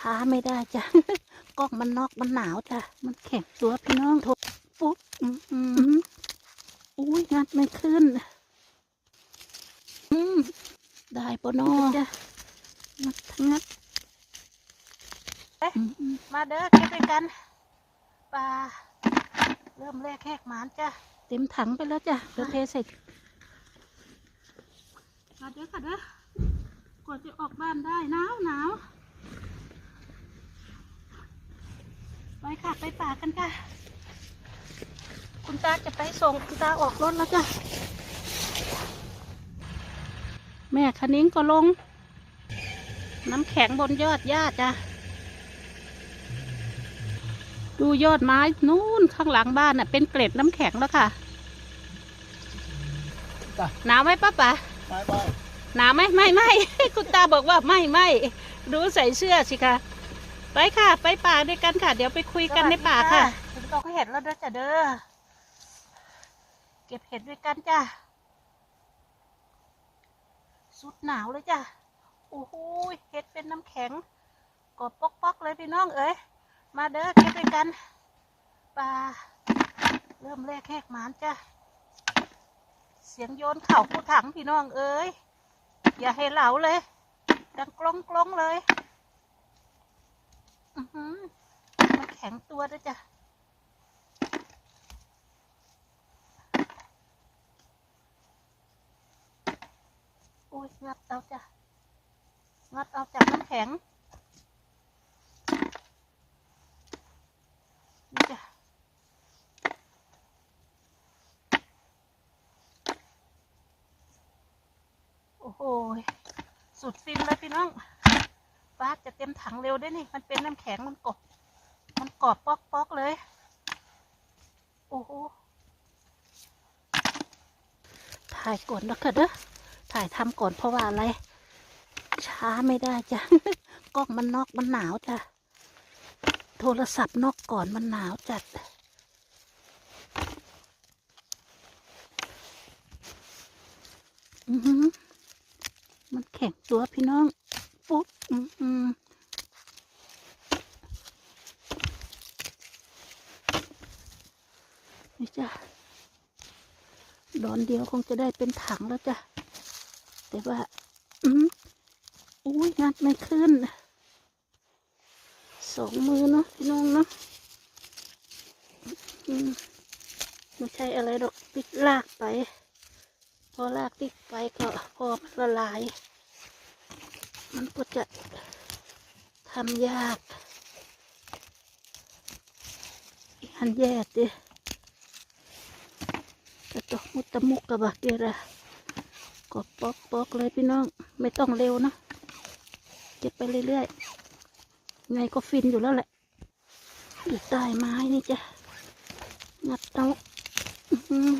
ช้าไม่ได้จ้ะกล้องมันนอกมันหนาวจ้ะ มันแข็งตัวพี่น้องโทษปุ๊บอืมอืมอุ้ยงัดไม่ขึ้น อืมได้ปะเนอจ้ะงัดงัดอืมอืมมาเด้อเก็บไปกันปลาเริ่มแรกแหกหมานจ้ะเต็มถังไปแล้วจ้ะเดี๋ยวเทใส่มาเด้อค่ะเด้อกว่าจะออกบ้านได้หนาวหนาว ไปค่ะไปป่ากันค่ะ คุณตาจะไปส่งคุณตาออกรถแล้วจ้ะ แม่คนิ้งก็ลง น้ำแข็งบนยอดหญ้าจ้ะ ดูยอดไม้นู่นข้างหลังบ้านน่ะ เป็นเกล็ดน้ำแข็งแล้วค่ะจ้ะหนาวไหมป้าป๋าไปไปหนาวไหมไม่ไม่ คุณตาบอกว่าไม่ไม่ รู้ใส่เสื้อสิคะ ไปค่ะ ไปป่าด้วยกันค่ะ เดี๋ยวไปคุยกันในป่าค่ะถึงเราก็เห็ดแล้วเด้อจ้ะเด้อ เก็บเห็ดด้วยกันจ้ะ สุดหนาวเลยจ้ะ โอ้โหเห็ดเป็นน้ำแข็งกรอบปอกๆเลยพี่น้องเอ้ย มาเด้อเก็บด้วยกัน ป่า เริ่มแรกแหกหมานจ้ะ เสียงโยนเข่าผู้ถังพี่น้องเอ้ย อย่าให้เหลาเลย ดังกลงกลงๆเลยอือหือ มันแข็งตัวด้วยจ้ะโอ้ยงัดเอาจ้ะงัดเอาจากน้ำแข็งนี่จ้ะโอ้โหสุดฟินเลยพี่น้อง ฟ้าจะเต็มถังเร็วด้วยนี่ มันเป็นน้ำแข็งมันกรอบมันกรอบปอกปอกเลย โอ้โหถ่ายก่อนนะค่ะเด้อถ่ายทำก่อนเพราะว่าอะไร ช้าไม่ได้จ้ะกล้องมันนอกมันหนาวจ้ะโทรศัพท์นอกก่อนมันหนาวจัดอือมันแข็งตัวพี่น้อง ปุ๊บนี่จ้ะดอนเดียวคงจะได้เป็นถังแล้วจ้ะ แต่ว่า อืมอุ้ยงัดไม่ขึ้น สองมือเนาะพี่น้องเนาะอืมไม่ใช่อะไรหรอกติดลากไป พอลากติดไปก็พอมันละลาย มันก็จะทำยากอีหันแย่ดิกระตกมุตตะมุกกระบักเกระก็ปอกปอกๆเลยพี่น้อง ไม่ต้องเร็วนะเก็บไปเรื่อยๆไงก็ฟินอยู่แล้วแหละอยู่ใต้ไม้นี่จ้ะงัดเอาอื้อหือ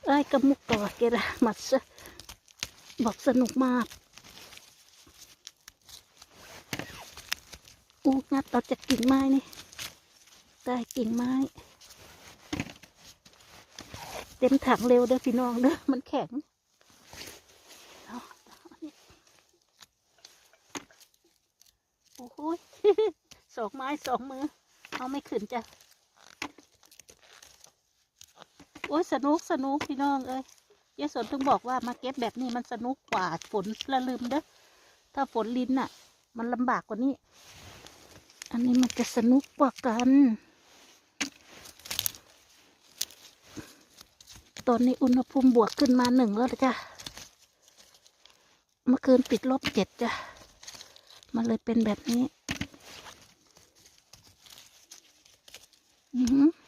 ไอ้กระมุกกอดเกระมัดซะบอกสนุกมากอู้งัดเราจากกิ่งไม้นี่ได้กิ่งไม้เต็มถังเร็วเด้อพี่น้องเด้อมันแข็งโอ้โหสองไม้สองมือ เอาไม่ขึ้นจ้ะ โอ้ยสนุกสนุกพี่น้องเอ้ยยายสนถึงบอกว่ามาเก็บแบบนี้มันสนุกกว่าฝนละลืมเด้อถ้าฝนลินน่ะ มันลำบากกว่านี้ อันนี้มันจะสนุกกว่ากัน ตอนนี้อุณหภูมิบวกขึ้นมาหนึ่งแล้วจ้ะเมื่อคืนปิดลบเจ็ดจ้ะมันเลยเป็นแบบนี้ อือหือ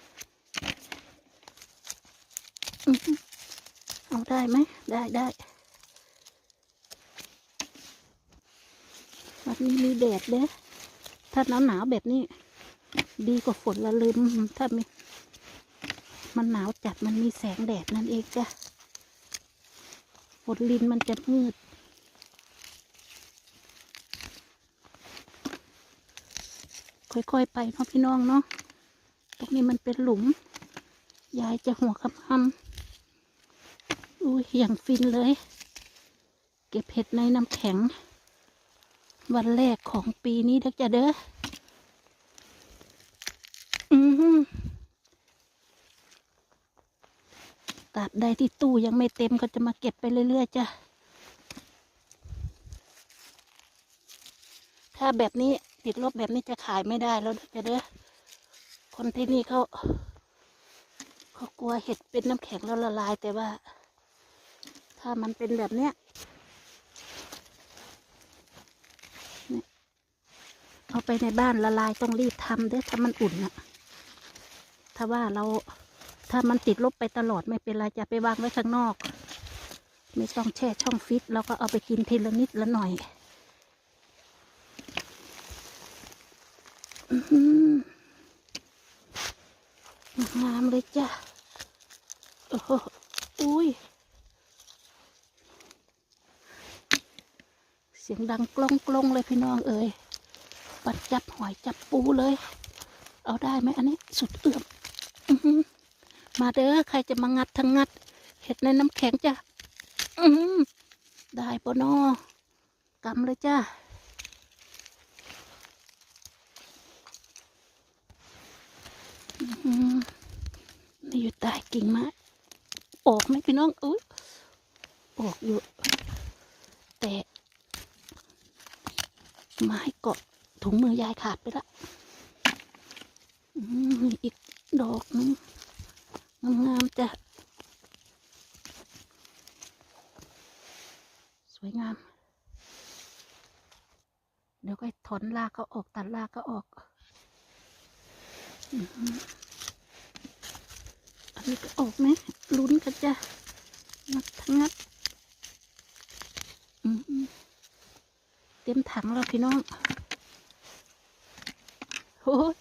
เอาได้ไหม ได้ได้วันนี้มีแดดเด้ถ้าหนาวหนาวแบบนี้ ดีกว่าฝนละลืม ถ้ามี มันหนาวจัดมันมีแสงแดดนั่นเองจ้ะฝนลินมันจะมืดค่อยๆไปเนาะพี่น้องเนาะ ตรงนี้มันเป็นหลุม ยายจะหัวคำคำ อุ้ยอย่างฟินเลย เก็บเห็ดในน้ำแข็ง วันแรกของปีนี้เด้อจ้ะเด้ออือหือตราบใดที่ตู้ยังไม่เต็มก็จะมาเก็บไปเรื่อยๆจ้ะ ถ้าแบบนี้ติดลบแบบนี้จะขายไม่ได้แล้วเด้อจ้ะเด้อ คนที่นี่เขาเขากลัวเห็ดเป็นน้ำแข็งแล้วละลายแต่ว่า ถ้ามันเป็นแบบเนี้ยเอาไปในบ้านละลายต้องรีบทำเด้อถ้ามันอุ่นอะถ้าว่าเราถ้ามันติดลบไปตลอดไม่เป็นไรจะไปวางไว้ข้างนอก ไม่ต้องแช่ช่องฟิตเราก็เอาไปกินทีละนิดละหน่อยงามเลยจ้ะโอ้โหอุ้ย เสียงดังกล้องกล้องๆเลยพี่น้องเอ๋ยปัดจับหอยจับปูเลย เอาได้ไหมอันนี้สุดเอื้อมมาเด้อใครจะมางัดทั้งงัด เห็ดในน้ำแข็งจ้ะได้ปะนอกำเลยจ้ะนี่อยู่ใต้กิ่งไม้ออกไหมพี่น้องอุ้ยออกอยู่ แต่ ไม้เกาะถุงมือยายขาดไปละอืมมีอีกดอกนึงงามๆจ้ะสวยงาม เดี๋ยวก็ถอนรากก็ออกตัดรากก็ออกอันนี้ก็ออกไหมลุ้นกันจ้ะงัดทั้งงัด อือหือ เต็มถังแล้วพี่น้องโอ้ย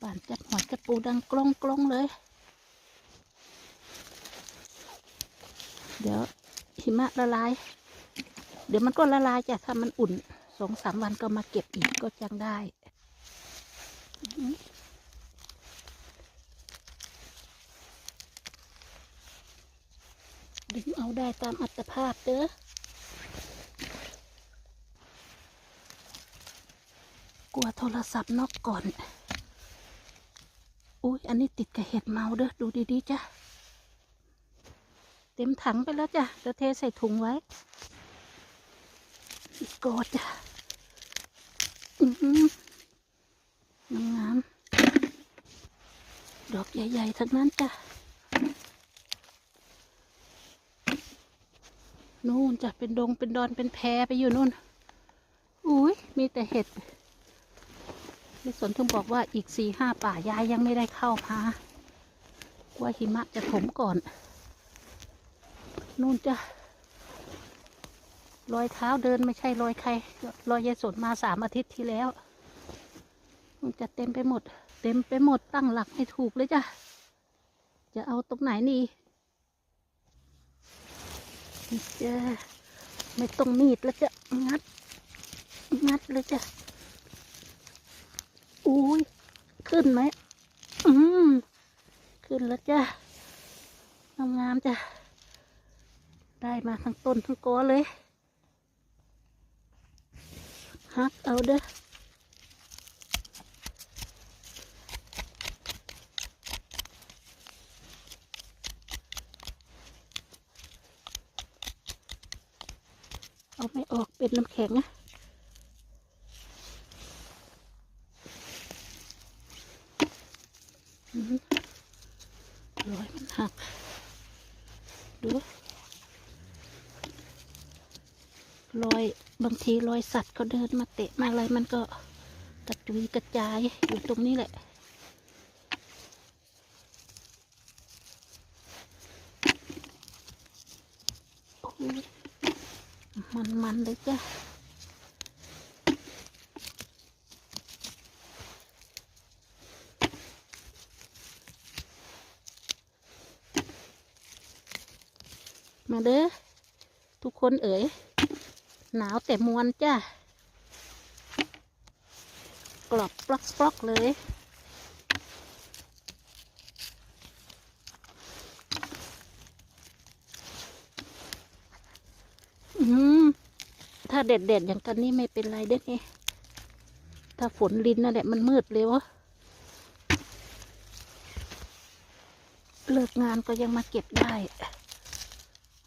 ป่านจับหอยจับปูดังกล้องกล้องเลย เดี๋ยวหิมะละลาย เดี๋ยวมันก็ละลายจ้ะถ้ามันอุ่นสองสามวันก็มาเก็บอีกก็จังได้ดึงเอาได้ตามอัตภาพเด้อ กลัวโทรศัพท์นอกก่อน อุ้ยอันนี้ติดกับเห็ดเมาเด้อดูดีๆจ้ะ เต็มถังไปแล้วจ้ะเดี๋ยวเทใส่ถุงไว้กอดจ้ะอือหืองามดอกใหญ่ๆทั้งนั้นจ้ะ นู่นจะเป็นดงเป็นดอนเป็นแพไปอยู่นู่น อุ้ยมีแต่เห็ด พี่สนถึงบอกว่าอีกสี่ห้าป่ายายยังไม่ได้เข้ามากลัว่าหิมะจะถมก่อน นู่นจะรอยเท้าเดินไม่ใช่รอยใคร รอยยายสนมาสามอาทิตย์ที่แล้ว มันจะเต็มไปหมด เต็มไปหมดตั้งหลักให้ถูกเลยจ้ะ จะเอาตรงไหนนี่จะไม่ต้องมีดแล้วจะงัด งัดเลยจ้ะ อุ้ยขึ้นไหมอืมขึ้นแล้วจ้ะงามๆจ้ะ ได้มาทั้งต้นทั้งกอเลยฮักเอาเด้อเอาไม่ออกเป็นน้ำแข็งอะอืมรอยมัน หัก ดูรอยบางทีรอยสัตว์เขาเดินมาเตะมาอะไรมันก็กระจุยกระจายอยู่ตรงนี้แหละ มันมันๆเลยจ้ะ เด้อทุกคนเอ๋ยหนาวแต่มวนจ้ะกรอบปลอกปลอกๆเลย อืมถ้าแดดแดดอย่างกันนี่ไม่เป็นไรเด้นี่ถ้าฝนลินนั่นแหละมันมืดเลยวะเลิกงานก็ยังมาเก็บได้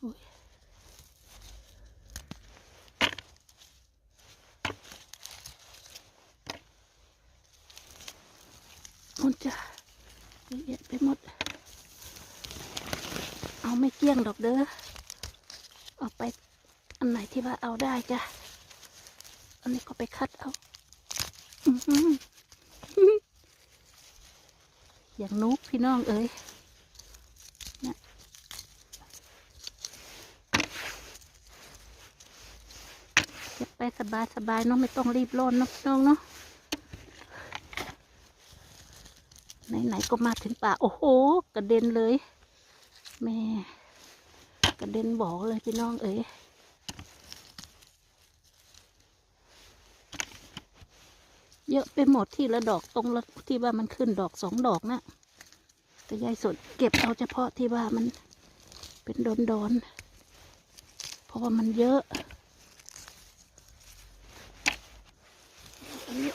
อุ๊ยมันจะเยอะแยะไปหมด เอาไม่เกลี้ย งดอกเด้อเอาไปอันไหนที่ว่าเอาได้จ้ะ อันนี้ก็ไปคัดเอาออย่างนุกพี่น้องเอ้ยเนี่ยเก็บไปสบายสบายเนาะไม่ต้องรีบร้อนเนาะพี่น้องเนาะไหนๆก็มาถึงป่า โอ้โห กระเด็นเลย แม่ กระเด็นบอกเลยพี่น้องเอ๋ยเยอะไปหมดที่ละดอกตรงละที่ว่ามันขึ้นดอกสองดอกนะแต่ยายสดเก็บเอาเฉพาะที่ว่ามันเป็นดอนดอนๆเพราะว่ามันเยอะอันนี้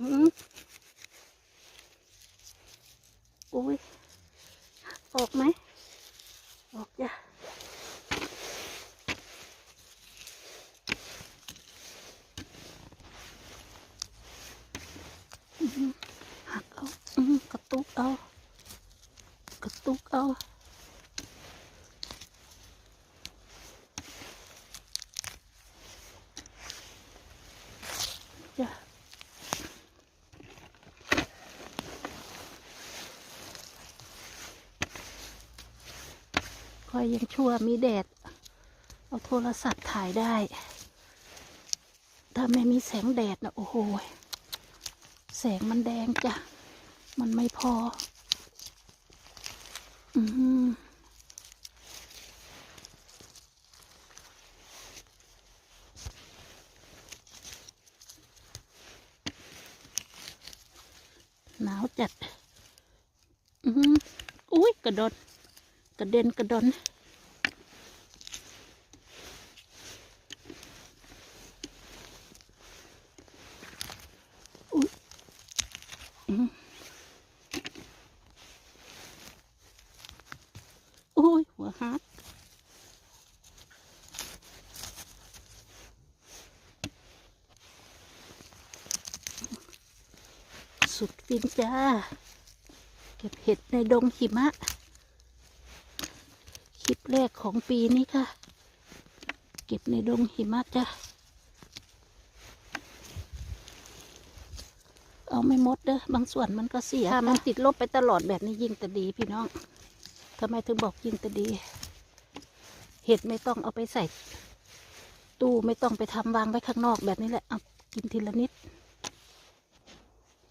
อืมโอ้ย ออกไหม ออกจ้ะ หักเอาอืมกระตุกเอา กระตุกเอาจ้ะ คอยยังชั่วมีแดด เอาโทรศัพท์ถ่ายได้ ถ้าไม่มีแสงแดดนะโอ้โห แสงมันแดงจ้ะ มันไม่พอ อืมหนาวจัด อืมอุ้ยกระโดอนก ระเด็นกระดอนอุ้ยอืมอุ้ย หัวหักสุดฟินจ้า เก็บเห็ดในดงหิมะ แรกของปีนี้ค่ะ เก็บในดงหิมะจ้ะ เอาไม่มดเด้อบางส่วนมันก็เสียถ้ามันติดลบไปตลอดแบบนี้ยิ่งแต่ดีพี่น้องทำไมถึงบอกยิ่งแต่ดี เห็ดไม่ต้องเอาไปใส่ ตู้ไม่ต้องไปทำวางไว้ข้างนอกแบบนี้แหละเอากินทีละนิด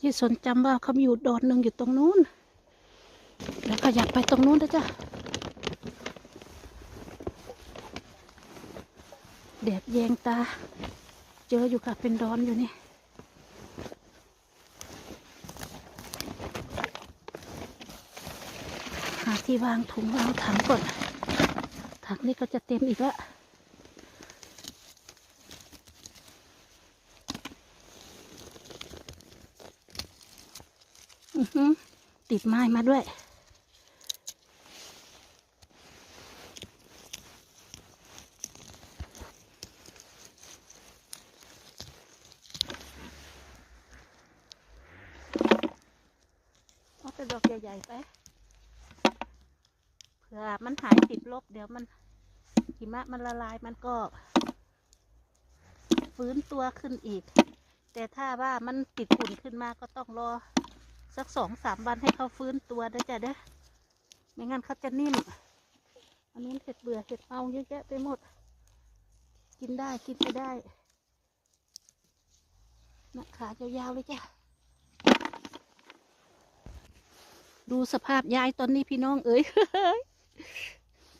ยี่สนจำว่าเขาอยู่ดอนหนึ่งอยู่ตรงนู้น แล้วขยับไปตรงนู้นนะจ๊ะ แดดแยงตา เจออยู่ค่ะเป็นดอนอยู่นี่หาที่วางถุงวางถังก่อนถังนี้ก็จะเต็มอีกล้วอือหือติดไม้มาด้วย เอาแต่ ดอกใหญ่ๆไป เผื่อมันหายติดลบ เดี๋ยวมันหิมะมันละลายมันก็ฟื้นตัวขึ้นอีก แต่ถ้าว่ามันติดฝุ่นขึ้นมาก็ต้องรอ สักสองสามวันให้เขาฟื้นตัวเด้จ้ะเด้อไม่งั้นเขาจะนิ่ม อันนี้เห็ดเบื่อเห็ดเมาเยอะแยะไปหมด กินได้กินไปได้นะขายาวๆเลยจ้ะ ดูสภาพยายตอนนี้พี่น้องเอ๋ย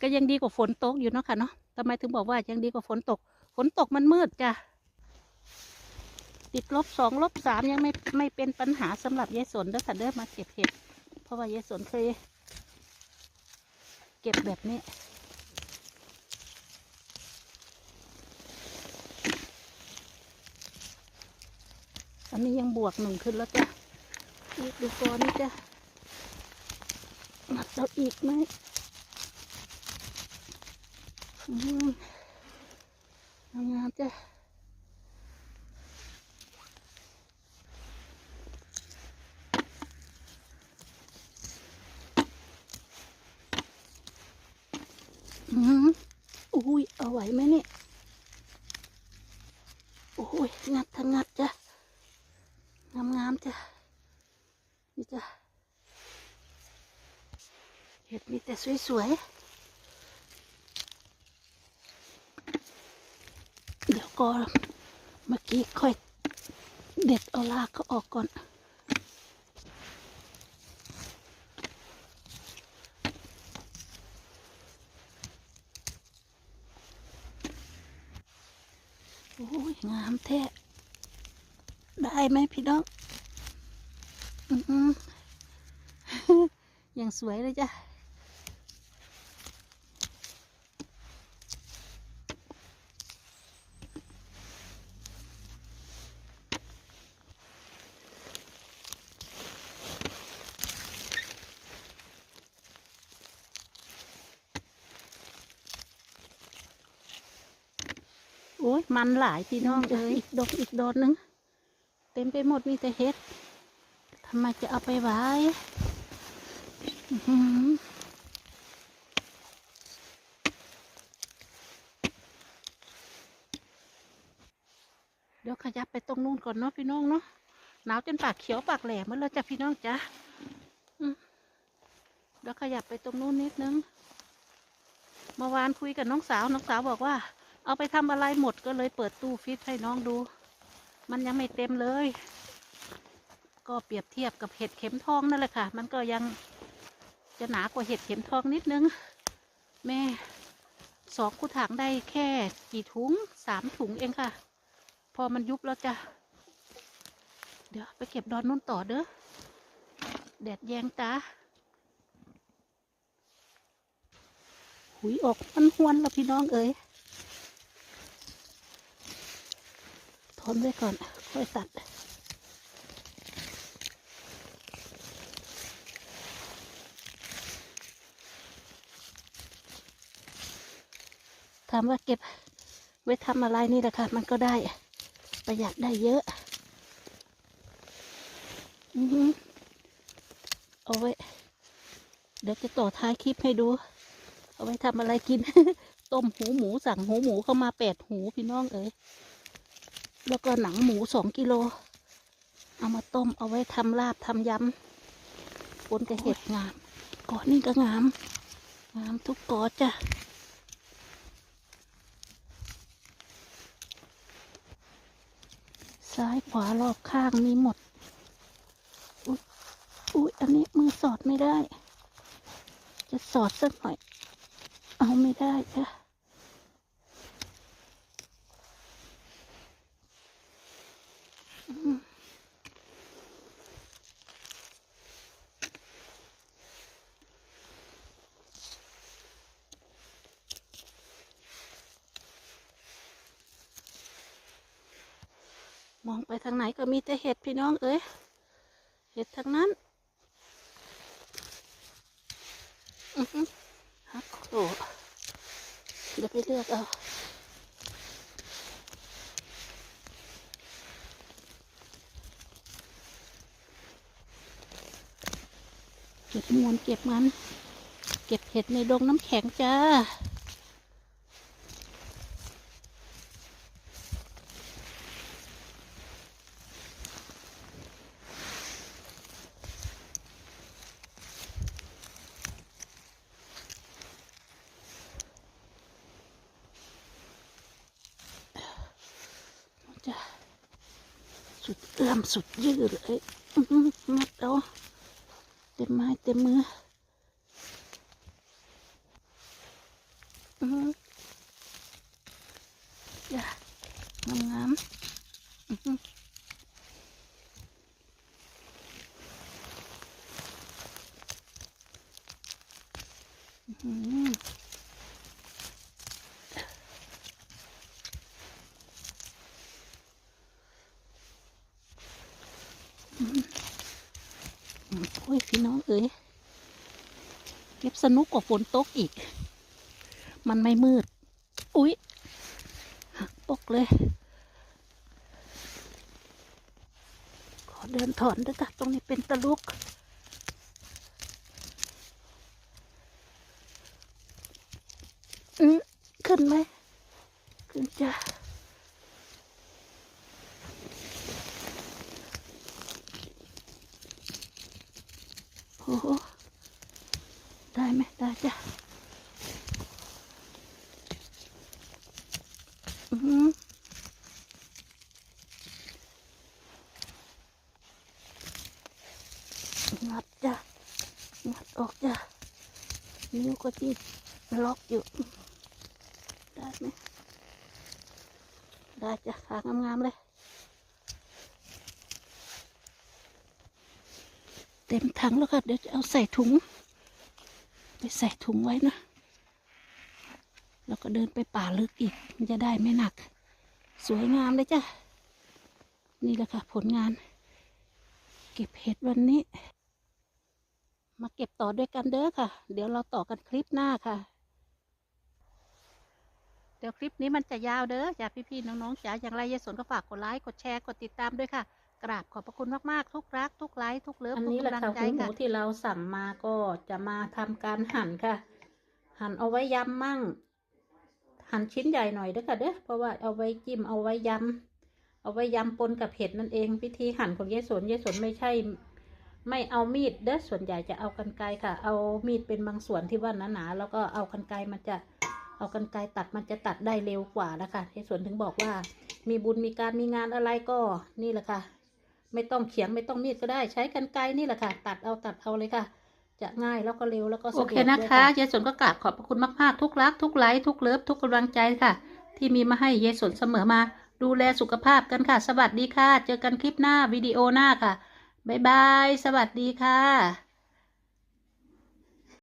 ก็ยังดีกว่าฝนตกอยู่เนาะค่ะเนาะทำไมถึงบอกว่ายังดีกว่าฝนตก ฝนตกมันมืดจ้ะติดลบสองลบสามยังไม่ไม่เป็นปัญหาสำหรับยายสนเด้อค่ะเด้อมาเก็บเห็ด เพราะว่ายายสนเคยเก็บแบบนี้ อันนี้ยังบวกหนึ่งขึ้นแล้วจ้ะอีกดูก่อนนี่จ้ะ หนับเราอีกไหมอืมงามๆจ้ะอืมอุ้ย เอาไหวไหมเนี่ย โอ้ย งัดทั้งงัดจ้ะ งามงามๆจ้ะ นี่จ้ะ เห็ดมีแต่ สวยๆ เดี๋ยวก็เมื่อกี้ค่อยเด็ดเอาลากก็ออกก่อน โอ้ย งามแท้ ได้ไหมพี่น้อง อือย่างสวยเลยจ้ะ มันหลายพี่น้องเอ้ยอีกดอกอีกดอนหนึง เต็มไปหมดมีแต่เห็ดทำไมจะเอาไปไว้อื้อหือเดี๋ยวขยับไปตรงนู้นก่อนเนาะพี่น้องเนาะหนาวจนปากเขียวปากแหลมหมดแล้วจ้ะพี่น้องจ้ะอืมเดี๋ยวขยับไปตรงนู้นนิดนึงเมื่อวานคุยกับน้องสาวน้องสาวบอกว่า เอาไปทำอะไรหมดก็เลยเปิดตู้ฟิตให้น้องดู มันยังไม่เต็มเลย ก็เปรียบเทียบกับเห็ดเข็มทองนั่นแหละค่ะ มันก็ยังจะหนากว่าเห็ดเข็มทองนิดนึง แม่สองกูถังได้แค่กี่ถุงสามถุงเองค่ะ พอมันยุบแล้วจะ เดี๋ยวไปเก็บดอนนู้นต่อเด้อแดดแยงตาหุยออกมันหวนแล้วพี่น้องเอ๋ย ทนไว้ก่อนค่อยตัดถามว่าเก็บไว้ทำอะไรนี่แหละค่ะ มันก็ได้ประหยัดได้เยอะอือหือเอาไว้ เดี๋ยวจะต่อท้ายคลิปให้ดู เอาไว้ทำอะไรกิน ต้มหูหมูสั่งหูหมูเข้ามาแปดหูพี่น้องเอ๋ย แล้วก็หนังหมูสองกิโล เอามาต้มเอาไว้ทำลาบทำยำปนกับเห็ดงามกอนี่ก็งาม งามทุกกอจ้ะซ้ายขวารอบข้างมีหมด อุ๊ยอุ๊ยอันนี้มือสอดไม่ได้ จะสอดสักหน่อย เอาไม่ได้จ้ะ มองไปทางไหนก็ มีแต่เห็ดพี่น้องเอ้ยเห็ดทางนั้นอือหือฮักโอ้เดี๋ยวไปเลือกเอาเก็บมวนเก็บมัน เก็บเห็ดในดงน้ำแข็งจ้า จะ สุดเอื้อมสุดยืดเลยงัดเอาเต็มไม้เต็มมือหือจ้ะงามงามๆอื้อหือ อืมอืมอืมโอ้ยพี่น้องเอ๋ยเก็บ สนุกกว่าฝนตกอีก มันไม่มืด อุ๊ยหักตกเลย ขอเดินถอนด้วยค่ะตรงนี้เป็นตะลุก อืมขึ้นไหม ขึ้นจ้ะโอ้โหได้ไหมได้จ้ะอืมงัดจ้ะงัดออกจ้ะนิ้ว ก็ติดล็อกอยู่ได้ไหมได้จ้ะขางามๆเลย เต็มถังแล้วค่ะ เดี๋ยวจะเอาใส่ถุง ไปใส่ถุงไว้นะ แล้วก็เดินไปป่าลึกอีก มันจะได้ไม่หนัก สวยงามเลยจ้ะ นี่แหละค่ะ ผลงาน เก็บเห็ดวันนี้ มาเก็บต่อด้วยกันเด้อค่ะ เดี๋ยวเราต่อกันคลิปหน้าค่ะ เดี๋ยวคลิปนี้มันจะยาวเด้อจ้าพี่ๆน้องๆจ๋าอย่างไรยายสนก็ฝากกดไลค์กดแชร์กดติดตามด้วยค่ะ กราบขอบพระคุณมากๆทุกรัก ทุกไลค์ทุกเลิฟอันทุกนี้แหละกำลังค่ะใจหูหมูค่ะที่เราสั่งมาก็จะมาทำการหั่นค่ะ หั่นเอาไว้ยำมั่ง หั่นชิ้นใหญ่หน่อยเด้อค่ะเด้อเพราะว่าเอาไว้จิ้มเอาไว้ยำเอาไว้ยำปนกับเห็ดนั่นเอง วิธีหั่นของยายสนยายสนไม่ใช่ ไม่เอามีดเด้อส่วนใหญ่จะเอากันไกรค่ะ เอามีดเป็นบางส่วนที่ว่าหนาๆแล้วก็เอากันไกรมันจะเอากันไกรตัดมันจะตัดได้เร็วกว่านะคะยายสนถึงบอกว่า มีบุญมีการมีงานอะไรก็นี่แหละค่ะ ไม่ต้องเขียงไม่ต้องมีดก็ได้ใช้กันไกรนี่แหละค่ะ ตัดเอาตัดเอาเลยค่ะ จะง่ายแล้วก็เร็วแล้วก็สะดโอเคนะคะยายสนก็กราบขอบพระคุณมากๆทุกรัก ทุกไลค์ทุกเลิฟทุกกำลังใจค่ะ ที่มีมาให้ยายสนเสมอมา ดูแลสุขภาพกันค่ะ สวัสดีค่ะ เจอกันคลิปหน้าวิดีโอหน้าค่ะ บ๊ายบาย สวัสดีค่ะ